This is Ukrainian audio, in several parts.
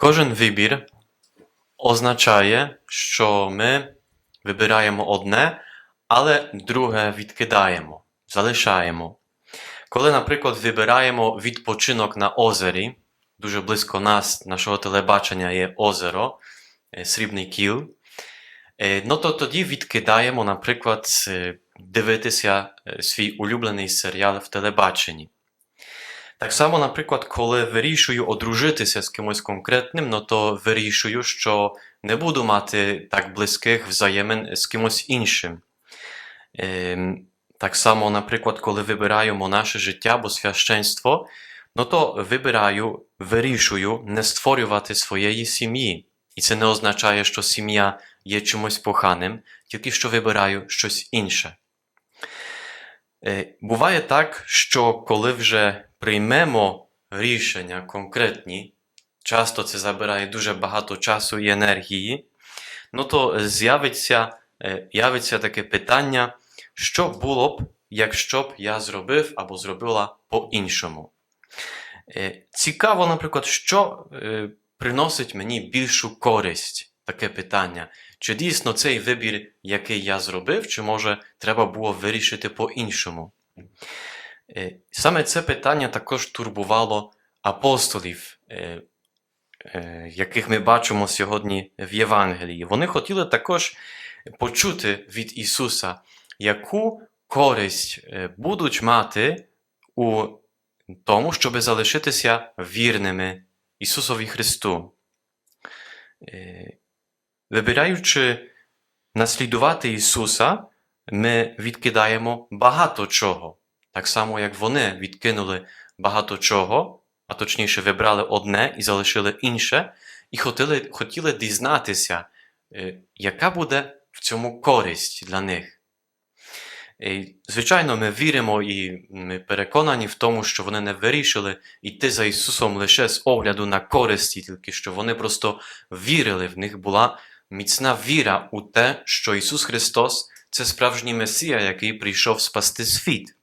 Кожен вибір означає, що ми вибираємо одне, але друге відкидаємо, залишаємо. Коли, наприклад, вибираємо відпочинок на озері, дуже близько нас, нашого телебачення є озеро, е, Срібний Кіл, е, ну то тоді відкидаємо, наприклад, е, дивитися свій улюблений серіал в телебаченні. Так само, наприклад, коли вирішую одружитися з кимось конкретним, ну то вирішую, що не буду мати так близьких взаємин з кимось іншим. Ем, так само, наприклад, коли вибираю монаше життя або священство, ну то вибираю, вирішую не створювати своєї сім'ї. І це не означає, що сім'я є чимось поганим, тільки що вибираю щось інше. Е, Буває так, що коли вже приймемо рішення конкретні, часто це забирає дуже багато часу і енергії, ну то з'явиться, е, явиться таке питання, що було б, якщо б я зробив або зробила по-іншому. Е, Цікаво, наприклад, що е, приносить мені більшу користь, таке питання. Чи дійсно цей вибір, який я зробив, чи може треба було вирішити по-іншому? Е, Саме це питання також турбувало апостолів, е, е, яких ми бачимо сьогодні в Євангелії. Вони хотіли також почути від Ісуса, яку користь будуть мати у тому, щоб залишитися вірними Ісусові Христу. Вибираючи наслідувати Ісуса, ми відкидаємо багато чого. Так само, як вони відкинули багато чого, а точніше, вибрали одне і залишили інше, і хотіли, хотіли дізнатися, е, яка буде в цьому користь для них. І, Звичайно, ми віримо і ми переконані в тому, що вони не вирішили йти за Ісусом лише з огляду на користі, тільки що вони просто вірили, в них була міцна віра у те, що Ісус Христос це справжній Месія, який прийшов спасти світ.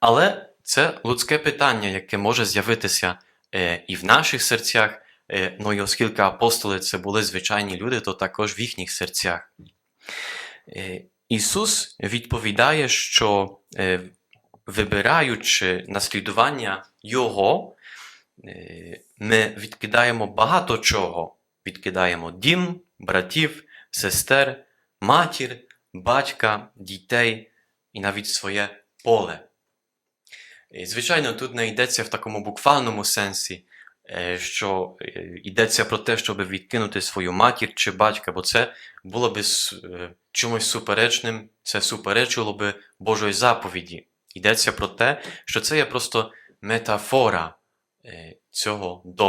Але це людське питання, яке може з'явитися е, і в наших серцях. Е, ну і оскільки апостоли це були звичайні люди, то також в їхніх серцях. Е, Ісус відповідає, що вибираючи наслідування Його, ми відкидаємо багато чого. Відкидаємо дім, братів, сестер, матір, батька, дітей і навіть своє поле. І, Звичайно, тут не йдеться в такому буквальному сенсі, е, що е, йдеться про те, щоб відкинути свою матір чи батька, бо це було би е, чимось суперечним, це суперечило би Божої заповіді. Йдеться про те, що це є просто метафора цього добра.